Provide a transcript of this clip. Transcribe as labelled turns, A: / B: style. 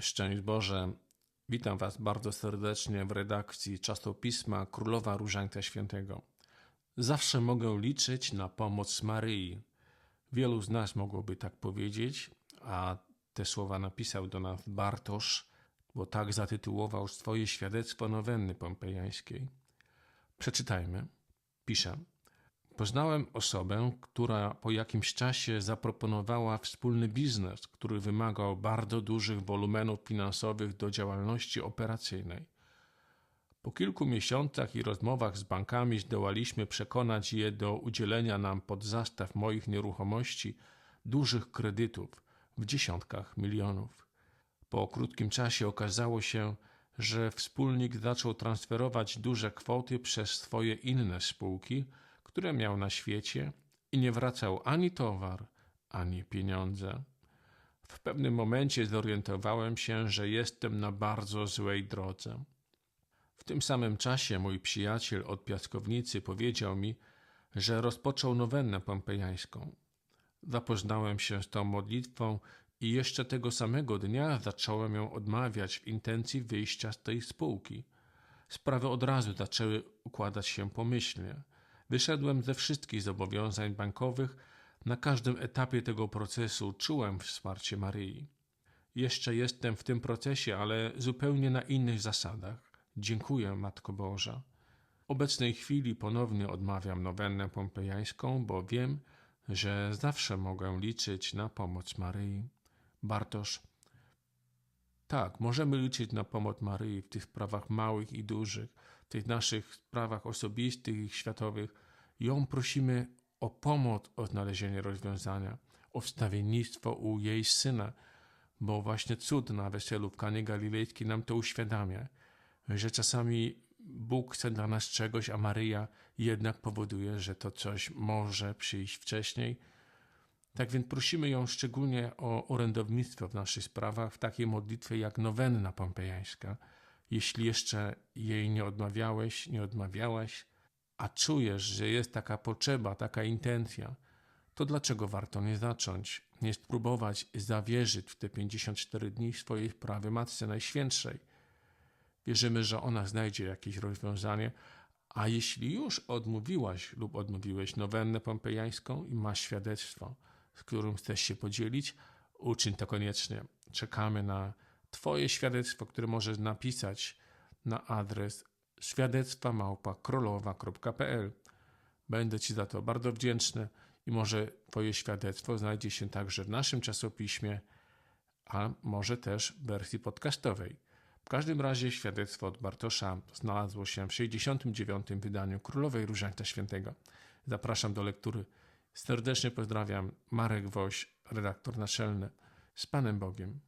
A: Szczęść Boże, witam Was bardzo serdecznie w redakcji czasopisma Królowa Różańca Świętego. Zawsze mogę liczyć na pomoc Maryi. Wielu z nas mogłoby tak powiedzieć, a te słowa napisał do nas Bartosz, bo tak zatytułował swoje świadectwo nowenny pompejańskiej. Przeczytajmy. Pisze. Poznałem osobę, która po jakimś czasie zaproponowała wspólny biznes, który wymagał bardzo dużych wolumenów finansowych do działalności operacyjnej. Po kilku miesiącach i rozmowach z bankami zdołaliśmy przekonać je do udzielenia nam pod zastaw moich nieruchomości dużych kredytów w dziesiątkach milionów. Po krótkim czasie okazało się, że wspólnik zaczął transferować duże kwoty przez swoje inne spółki, które miał na świecie i nie wracał ani towar, ani pieniądze. W pewnym momencie zorientowałem się, że jestem na bardzo złej drodze. W tym samym czasie mój przyjaciel od piaskownicy powiedział mi, że rozpoczął nowennę pompejańską. Zapoznałem się z tą modlitwą i jeszcze tego samego dnia zacząłem ją odmawiać w intencji wyjścia z tej spółki. Sprawy od razu zaczęły układać się pomyślnie. Wyszedłem ze wszystkich zobowiązań bankowych. Na każdym etapie tego procesu czułem wsparcie Maryi. Jeszcze jestem w tym procesie, ale zupełnie na innych zasadach. Dziękuję, Matko Boża. W obecnej chwili ponownie odmawiam nowennę pompejańską, bo wiem, że zawsze mogę liczyć na pomoc Maryi. Bartosz. Tak, możemy liczyć na pomoc Maryi w tych sprawach małych i dużych, w tych naszych sprawach osobistych i światowych. Ją prosimy o pomoc o znalezienie rozwiązania, o wstawiennictwo u jej syna, bo właśnie cud na weselu w Kanie Galilejskiej nam to uświadamia, że czasami Bóg chce dla nas czegoś, a Maryja jednak powoduje, że to coś może przyjść wcześniej. Tak więc prosimy ją szczególnie o orędownictwo w naszych sprawach, w takiej modlitwie jak nowenna pompejańska. Jeśli jeszcze jej nie odmawiałeś, nie odmawiałaś, a czujesz, że jest taka potrzeba, taka intencja, to dlaczego warto nie zacząć, nie spróbować zawierzyć w te 54 dni swojej sprawy Matce Najświętszej? Wierzymy, że ona znajdzie jakieś rozwiązanie, a jeśli już odmówiłaś lub odmówiłeś nowennę pompejańską i masz świadectwo, z którym chcesz się podzielić, uczyń to koniecznie. Czekamy na Twoje świadectwo, które możesz napisać na adres świadectwa małpa.królowa.pl. Będę Ci za to bardzo wdzięczny i może Twoje świadectwo znajdzie się także w naszym czasopiśmie, a może też w wersji podcastowej. W każdym razie świadectwo od Bartosza znalazło się w 69. wydaniu Królowej Różańca Świętego. Zapraszam do lektury. Serdecznie pozdrawiam. Marek Woś, redaktor naczelny. Z Panem Bogiem.